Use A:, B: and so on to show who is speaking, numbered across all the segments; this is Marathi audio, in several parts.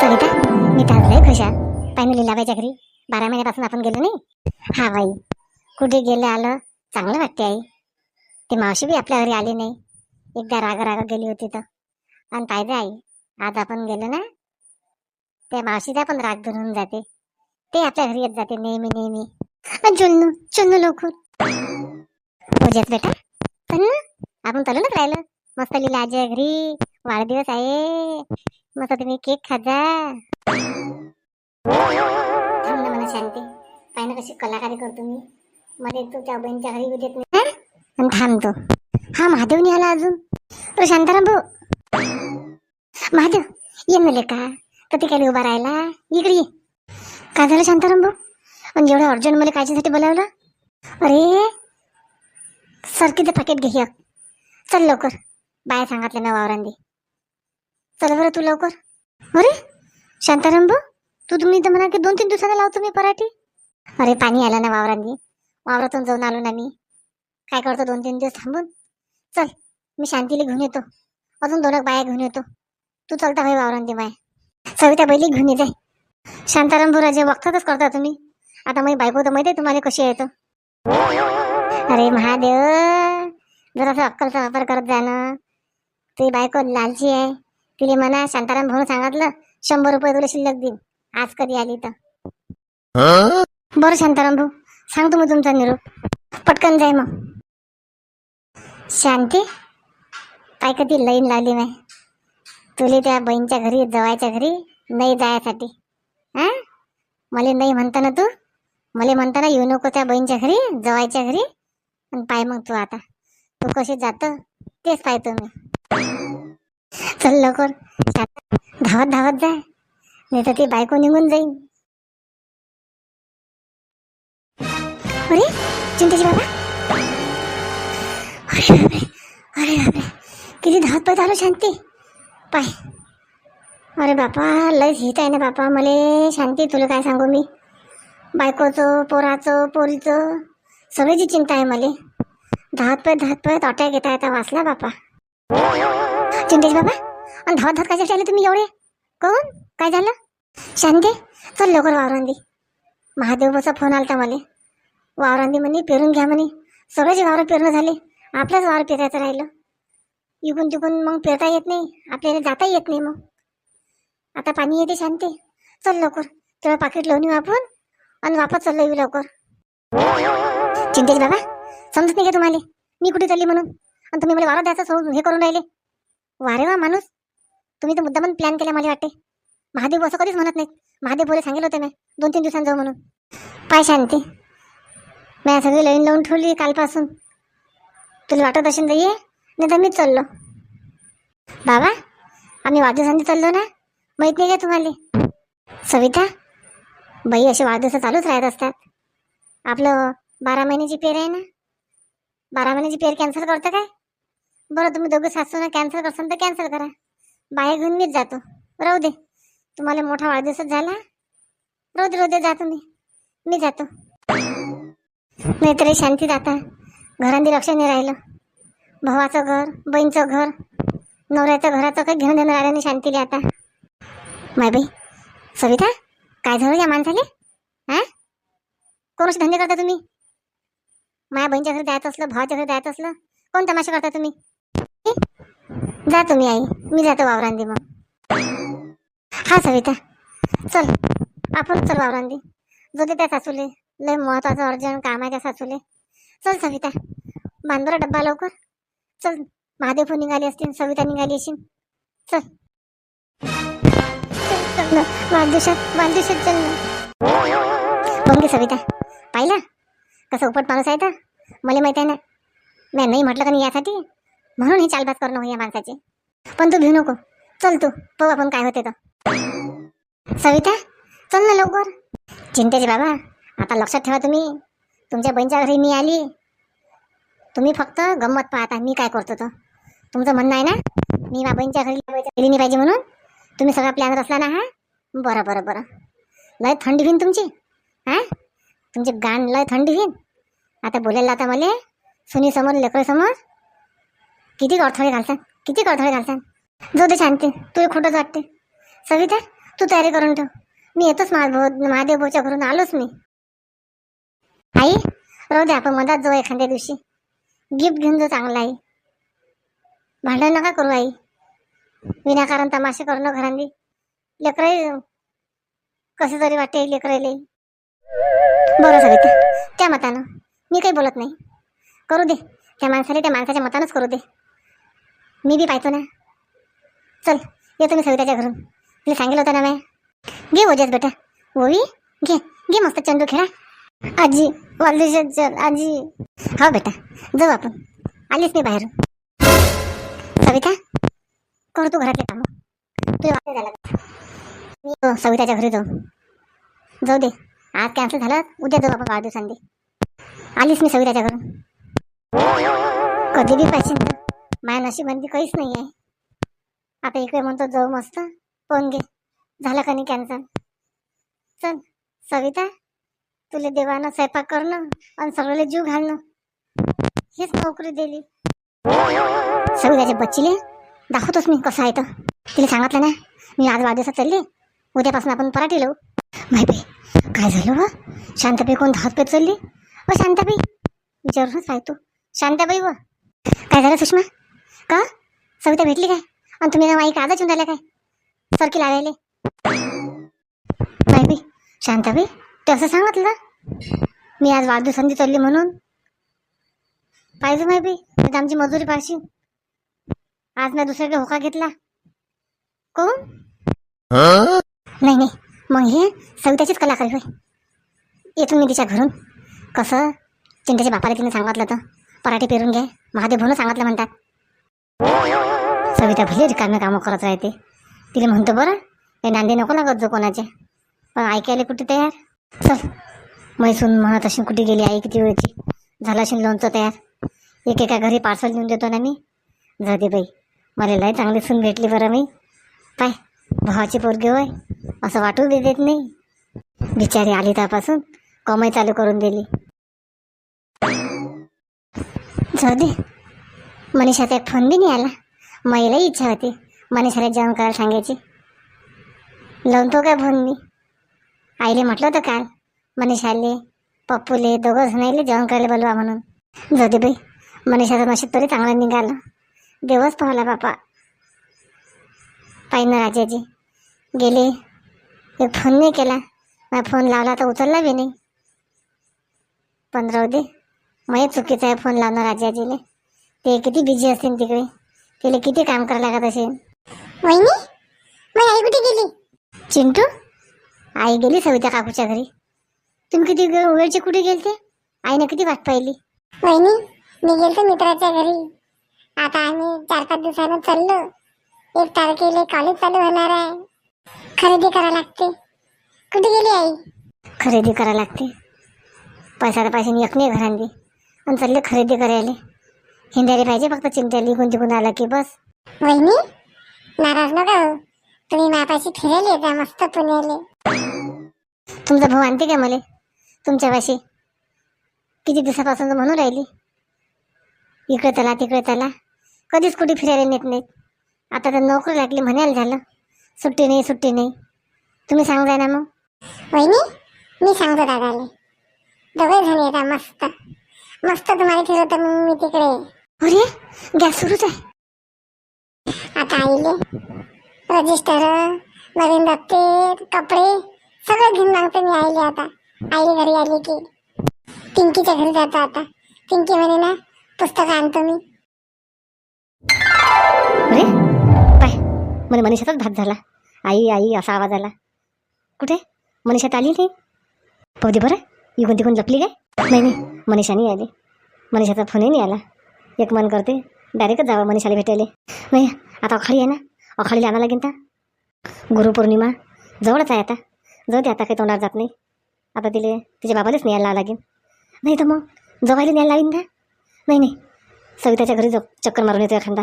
A: सविता मी तर आज लय खुश आहे. पाहिजे लिलाबाईच्या घरी. बारा महिन्यापासून आपण गेलो नाही. हा बाई. कुठे गेलं आलं? चांगलं वाटते आई. ते मावशी बी आपल्या घरी आली नाही. एकदा राग राग गेली होती तर. आणि पाहिजे आई आज आपण गेलो ना? त्या मावशीचा पण राग धरून जाते. ते आपल्या घरी येत जाते नेहमी नेहमी. चुन्नू चुन्नू लोक. पूजेत बेटा. पण ना आपण चालूनच राहिलं. मस्त लिहिलं आजी घरी. वाढदिवस आहे. मस्त तुम्ही केक खाजा. थांब ना मला शांती. पाहिजे कशी कलाकारी करतो मी. मध्ये तू त्या बहिणीच्या घरी देत नाही? आणि थांबतो. हा महादेव नाही आला अजून. तो शांताराम भाऊ. महादेव ये ना लेका. तर काय उभा राहिला. इकडे ये. काय झालं शांताराम भाऊ? आणि एवढं अर्जंट मला कायच्यासाठी बोलावलं? अरे सरकीचं पाकिट घे. चल लवकर. बाया सांगितलं ना वावरांदी चल बरं तू लवकर. अरे शांताराम भाऊ तू तुम्ही तर म्हणा की दोन तीन दिवसाला लावतो मी पराठी? अरे पाणी आलं ना वावरांनी. वावरातून जाऊन आलो ना मी. काय करतो दोन तीन दिवस थांबून? चल मी शांतीला घेऊन येतो. अजून दोन बाया घेऊन येतो. तू चलता भाई वावरांनी बाया सविता बैली घेऊन येते शांताराम भाऊ राजे वक्तातच करता तुम्ही. आता माझी बायको तर माहिती आहे तुम्हाला कशी येतो अरे महादेव जरासा अक्कलचा वापर करत जा ना. तुझी बायको लालची आहे. तिने म्हणा शांताराम भाऊ सांगितलं शंभर रुपये तुला शिल्लक देईन. आज कधी आली तर बरं शांताराम भाऊ सांगतो मग तुमचा निरोप. पटकन जाय मग. शांती काय कधी लाईन लावली नाही? तुले त्या बहीणच्या घरी जवायच्या घरी नाही जायसाठी. हा? मला नाही म्हणता ना तू? मला म्हणता ना येऊ नको त्या बहीणच्या घरी जवायच्या घरी. पण पाय मग तू आता. तू कशी जात तेच पाहतो मी. चल लवकर. धावत धावत जा. नाही तर ती बायको निघून जाईन. अरे चिंतेची बाबा. अरे बापरे. अरे बापरे. किती धावत पळत आलो शांती. पाय. अरे बापा लय हित आहे ना बापा. मले शांती तुला काय सांगू मी? बायकोचं पोराचं पोरीचं सगळ्याची चिंता आहे मले. धावत पळत धावत पळत अटॅक येता येता वाचला बापा. चिंतेश बाबा आणि धावत धावत काय आले तुम्ही एवढे? कोण? काय झालं? शांते चल लवकर वावरांदी. महादेवचा फोन आलता मला. वावरांदी म्हणे पेरून घ्या म्हणे. सगळेच वावर पेरणं झाले. आपलंच वावर पेरायचं राहिलं. इकून तिकून मग पेरता येत नाही. आपल्याला जाता येत नाही मग. आता पाणी येते शांते. चल लवकर. तेव्हा पाकिट लावून येऊ आपण. आणि वापस चाललो येऊ लवकर. चिंतेश बाबा समजत नाही का तुम्हाला? मी कुठे चालली म्हणून? आणि तुम्ही मला वारा द्यायचं सोडून हे करून राहिले. वारे वा माणूस. तुम्ही तर मुद्दामन प्लॅन केला मला वाटते महादेव असं कधीच म्हणत नाहीत. महादेव बोले सांगितलं होते मी. दोन तीन दिवसांनी जाऊ म्हणून. पाय शांती. मी सगळी लाईन लावून ठेवली कालपासून. तुला वाटत असेल तर ये नाही तर मीच चाललो. बाबा आम्ही वाढदिवसांनी चाललो ना? माहीत नाही का तुम्हाला? सविता बाई असे वाढदिवस चालूच राहत असतात. आपलं बारा महिन्याची पेर आहे ना? बारा महिन्याची पेर कॅन्सल करतं काय? बरं तुम्ही दोघं सासू ना कॅन्सल करसान तर कॅन्सल करा. बाहेर घेऊन मीच जातो. राहू दे. तुम्हाला मोठा वाढदिवसच झाला. राहू दे राहू दे जा तुम्ही. मी जातो. नाहीतरी शांती जाता. घरांनी लक्ष नाही राहिलं. भावाचं घर बहीणचं घर नवऱ्याचं घराचं काही घेणं देणं राहिलं नाही शांतीला आता. माय बाई सविता काय झालं या माणसाले? हा? कोणाचे धंदे करता तुम्ही? माझ्या बहिणीच्या घरी जायचं असलं भावाच्या घरी जायचं असलं कोण तमाशा करता तुम्ही? जा तुम्ही आई. मी जातो वावरांदी मग. हा सविता. चल. आपण चल वावरांदी. जो त्या सासूले. लय महत्वाचं अर्जंट काम आहे त्या सासूले. चल सविता. बांधरा डब्बा लवकर. चल. महादेव निघाली असतील सविता निघाली असेल चल. चल, चल ना. वाढदिवसात वाढदिवसात चल ना. सविता. पाहिलं? कसं उपट माणूस आहे तर. मला माहीत आहे ना. मी नाही म्हटलं का नाही यासाठी? म्हणून हे चालबाज करणं या माणसाची. पण तू भिऊ नको. चल तू पाहू आपण काय होते तर सविता चल ना लवकर. चिंतेचे बाबा आता लक्षात ठेवा तुम्ही. तुमच्या बहिणीच्या घरी मी आली. तुम्ही फक्त गंमत पाहता मी काय करतो तर तुमचं म्हणणं आहे ना? मी मा बहिणीच्या घरी गेली नाही पाहिजे म्हणून. तुम्ही सगळा प्लॅन असला ना हा? बरं बरं बरं. लय थंडी होईन तुमची हा? तुमची गाण लय थंडी होईन. आता बोलायला आता मला सुनीसमोर समोर समोर किती अडथळे घालतात. किती अडथळे घालतात जो ते शांती तू खोटंच वाटते सविता तू तयारी करून ठेव. मी येतोच महादेव महादेवच्या घरून आलोच मी. आई राहू दे आपण मधात जाऊ एखाद्या दिवशी. गिफ्ट घेऊन जाऊ चांगला आई भांडण नका करू आई. विनाकारण तमाशे करणं घरांनी. लेकरही कसं तरी वाटते लेकरायला बरं सविता त्या मतानं. मी काही बोलत नाही. करू दे. त्या माणसाला त्या माणसाच्या मतानंच करू दे. मी बी पाहतो ना. चल येतो मी सविताच्या घरून. तिला सांगितलं होतं ना मी. घे ओजस बेटा. ओवी घे घे मस्त चंदू खेळा. आजी वालदेशात आजी. हो बेटा जाऊ आपण. आलीच मी बाहेर सविता कर तू घरातले काम. तू वाटते झाला मी सविताच्या घरी जाऊ. जाऊ दे. आज कॅन्सल झालं उद्या जाऊ आपण वाढदिवसांनी. आलीच मी सविताच्या घरून. कधी बी पाहिजे. ना माझ्या काहीच नाही आहे आता इकडे म्हणतो जाऊ मस्त. फोन घे. झालं का नाही कॅन्सल चल. सविता तुला देवानं स्वयंपाक करणं आणि सगळ्याला जीव घालणं. हेच नोकरी दिली. सविताच्या बच्चीले दाखवतोच मी कसं आहे तर तिला सांगितलं ना मी आज वाढदिवसात चालली. उद्यापासून आपण पराठी लावू. माहिती काय झालं व शांताबाई कोण धावत पेत चालली? व शांताबाई. विचारूनच आहे तू शांताबाई व. काय झालं सुषमा? का? सविता भेटली काय? आणि तुम्ही ना का आजच येऊन राहिल्या काय? सरकी लावायले बाई शांताबाई ते असं सांगितलं मी आज वाढदिवसांनी चालली म्हणून. पाहिजे माहिती बी आमची मजुरी पाहिजे आज मी दुसऱ्याकडे होका घेतला. कोण? नाही नाही. मग हे सविताचीच कलाकारी होय. येतो मी तिच्या घरून. कसं? चिंट्याच्या बापाला तिने सांगितलं तर पराठे पेरून घे. महादेव म्हणून सांगितलं म्हणतात. सविता भले रिकामे कामं करत राहते. तिला म्हणतो बरं हे नांदे नको लागत जो कोणाचे पण ऐकायला कुठे तयार? चल मैसून म्हणत अशी कुठे गेली आई किती वेळची? झालं असेल लोणचं तयार. एकेका घरी पार्सल देऊन देतो ना मी. जाते दे बाई मला लय चांगली सून भेटली बरं मी पाय भावाची पोरगी होय असं वाटू दे देत नाही. बिचारी आली त्यापासून कमाई चालू करून दिली. जाऊ दे. मनीषाचा एक फोन बी नाही आला. महिलाही इच्छा होती. मनीषाला जेवण करायला सांगायची. लावून तो काय फोन मी आईले म्हटलं होतं काल. मनीषाले पप्पूले दोघं जणाईले जेवण करायला बोलवा म्हणून. जाऊ बाई. मनीषाचं नशीब तरी चांगलं निघालं. देवच पाहला बापा. पाहिनं राजाजी. गेले. एक फोन नाही केला. मग फोन लावला तर उचलला बी नाही. पण राहू दे. मग चुकीचा आहे फोन लावणं राजाजीले. ते किती बिझी असतील तिकडे? तिला किती काम करायला लागत असेल? वहिनी मग आई कुठे गेली? चिंटू आई गेली सविता काकूच्या घरी. तुम्ही किती ग- वेळचे कुठे गेलते? आईने किती वाट पाहिली?
B: वहिनी मी गेलतो मित्राच्या घरी. आता आम्ही चार पाच दिवसानं चाललो. एक तारखेला कॉलेज चालू होणार आहे. खरेदी करा लागते. कुठे गेली आई?
A: खरेदी करा लागते. पैसा तर पैसे एक नाही घरांनी. आणि चालले खरेदी करायला. हिंडायला पाहिजे फक्त चिंता लिहून तिकून आला की बस.
B: वहिनी नाराज नका हो तुम्ही मापाशी फिरायला येता मस्त पुण्याले.
A: तुमचा भाऊ आणते का मला? तुमच्यापाशी किती दिवसापासून म्हणून राहिली? इकडे चला तिकडे चला. कधीच कुठे फिरायला नेत नाहीत. आता तर नोकरी लागली म्हणायला झालं. सुट्टी नाही सुट्टी नाही. तुम्ही सांगताय ना मग?
B: वहिनी मी सांगतो दादाले. दोघे जण येता मस्त. मस्त तुम्हाला फिरवतो मग मी तिकडे.
A: अरे गॅस सुरूच आहे.
B: आता आईले रजिस्टर नवीन दप्तर कपडे सगळं घेऊन मागतो मी आईले आता. आईले घरी आली की. पिंकीच्या घरी जातो आता. पिंकी म्हणे ना पुस्तकं आणतो मी.
A: अरे पाय मला मनीषाचाच भात झाला. आई आई असा आवाज आला. कुठे? मनीषात आली नाही पाहू दे बरं इकडून तिकडून लपली काय? नाही नाही मनीषा नाही आली. मनीषाचा फोनही नाही आला. एक मन करते. डायरेक्टच जावं मनीषाला भेटायला. नाही आता अखाडी आहे ना? अखाडीला आणा लागेल तर. गुरुपौर्णिमा जवळच आहे आता. जाऊ दे आता काही तोंडात जात नाही. आता तिले तिच्या बाबालाच न्यायला लावा लागेल नाही तर मग? जवायला न्यायला लागेल ना नाही नाही. सविताच्या घरी जाऊ. चक्कर मारून येतो एखादा.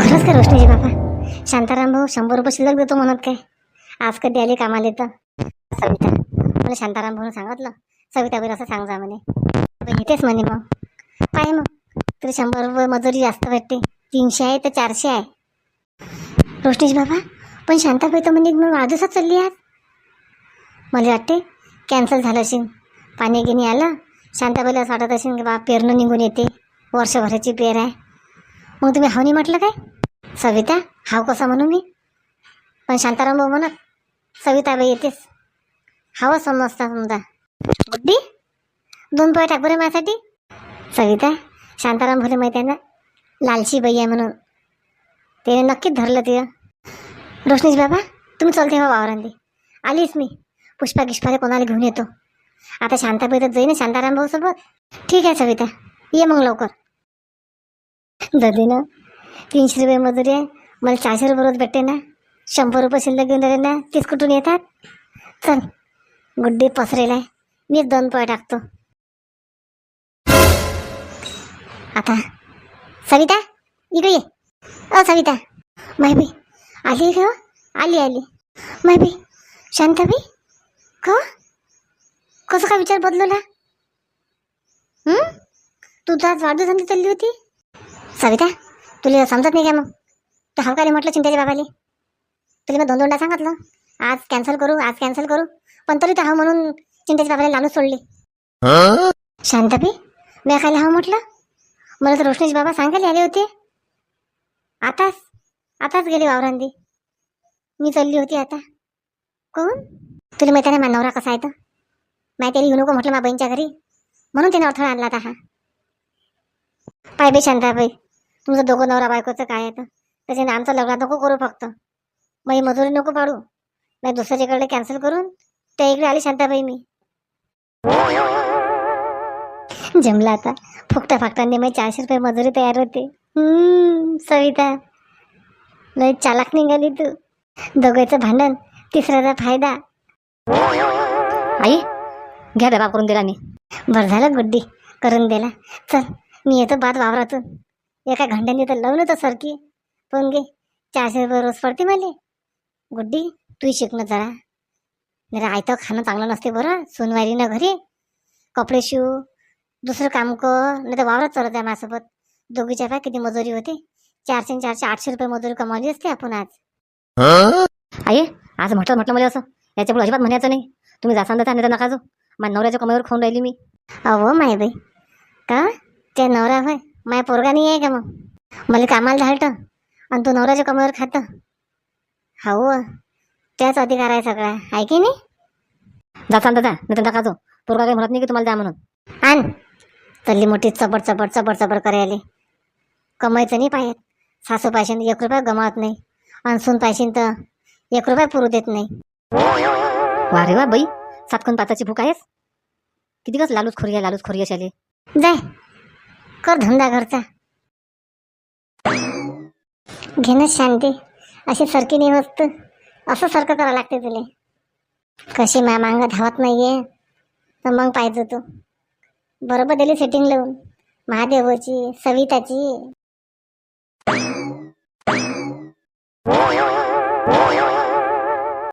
A: खरंच काय रोशनीजी बाबा शांताराम भाऊ शंभर रुपये शिल्लक देतो म्हणत काय? आज कधी आले कामाला तर? सविता मला शांताराम भाऊन सांगितलं. सविताबाई असं सांग जा म्हणे. बहिणी येतेच म्हणे मग. काय मग. तरी शंभर रुपये मजुरी जास्त भेटते. तीनशे आहे तर चारशे आहे. रोशनीश बाबा पण शांताबाई तर म्हणजे मग वाढदिवसात चालली आज. मला वाटते कॅन्सल झालं असेल. पाणी गिनी आलं. शांताबाईला असं वाटत असेल की बा पेरणं निघून येते. वर्षभराची पेर आहे. मग तुम्ही हाव नाही म्हटलं काय? सविता हाव कसा म्हणू मी? पण शांताराम भाऊ म्हणत सविताबाई येतेच हाव समजता समजा. बुद्धी दोन पोहे टाक बरं माझ्यासाठी. सविता शांताराम भोले माहिती आहे ना? लालची बाई आहे म्हणून. ते नक्कीच धरलं ते. रोशनीश बाबा तुम्ही चलते हो वावरांदी आलीच मी. पुष्पा गिष्पाला कोणाला घेऊन येतो? आता शांताबाई तर जाईन शांताराम भाऊ सोबत? ठीक आहे सविता ये मग लवकर. ददीनं तीनशे रुपये मजुरी आहे. मला चारशे रुपये रोज भेटते ना. शंभर रुपये शिल्लक घेऊन राहिले ना तीच कुठून येतात? चल गुड्डी पसरेला आहे. मीच दोन पोहे टाकतो. आता. सविता इकडे ये. अ सविता. माहिती आली का? आली आली. माहिती शांताबाई? का? कसं काय विचार बदलवला हं? तू तर आज वाढदिवसांनी चालली होती. सविता तुला समजत नाही का मग? तर हाव काय म्हटलं चिंतेच्या बाबाले? तुला मी दोन दोनदा सांगितलं. आज कॅन्सल करू आज कॅन्सल करू. पण तरी तर हाव म्हणून चिंतेच्या बाबाला लालूच सोडली. शांताबाई मी खायला हाव म्हटलं? मला तर रोशनीश बाबा सांगायला आले होते. आताच आताच गेले वावरांदी. मी चालली होती आता. कोण? तुला माहिती आहे ना माझा नवरा कसा आहे तर माहिती आहे येऊ नको म्हटलं मा बहीणच्या घरी. म्हणून त्याने अडथळा आणला आता हा. पाय बी शांताबाई तुमचं दोघं नवरा बायकोचं काय आहे तर? त्याच्याने आमचं लग्न नको करू फक्त. मग ही मजुरी नको पाडू. नाही दुसऱ्याच्याकडे कॅन्सल करून त्या इकडे आली शांताबाई मी. जमला आता. फुकटा फाकटांनी मग चारशे रुपये मजुरी तयार होते. सविता. लय चालाक निघाली तू. दोघांचं भांडण तिसऱ्याचा फायदा. आई घ्या डबा करून दिला मी. बरं झालं गुड्डी करून दिला. चल मी येतो बाद वावरातून. एका घंट्याने तर लावून तर सरकी. पण घे चारशे रुपये रोज पडते मला. गुड्डी तू शिकणं जरा. जरा आयतं खाणं चांगलं नसते बरं सोनवारीनं घरी. कपडे शिव. दुसरं काम कर नाही तर वावरात चालत आहे माझ्यासोबत. दोघीच्या पाय किती मजुरी होते. चारशे आणि चारशे आठशे रुपये मजुरी कमावली असते आपण आज. आई आज म्हटलं म्हटलं मला असं. याच्यापुढे अजिबात म्हणायचं नाही. तुम्ही जासान तर तर नका जो माझ्या नवऱ्याच्या कमाईवर खाऊन राहिली मी. अहो माय बाई. का? त्या नवरा होय. माय पोरगा नाही आहे का मग? मला कामाला धाडतं आणि तू नवऱ्याच्या कमाईवर खातं. हो त्याच अधिकार आहे सगळा. आहे की नाही? जासान जा. नाही तर नका जो पोरगा काही म्हणत नाही की तुम्हाला द्या म्हणून. आण. तल्ली मोठी चपड चपड चपड चपड करायले. कमाईचं नाही पाहिजे सासू पायशीन एक रुपया गमावत नाही. आणि सून पायशीन तर एक रुपया पुरू देत नाही. वा रे वा बाई. सातकून पाचाची भूक आहेस? किती कस लालूच खोरी आहे लालूच खोरी अशाले? जाय. कर धंदा घरचा. घेणं शांती. अशी सरकी नाही होत. असं सारखं करावं लागते तुला. कशी मा मांग धावत नाहीये तर मग पाहिजे तू. बरोबर दिली सेटिंग लावून. महादेवाची सविताची.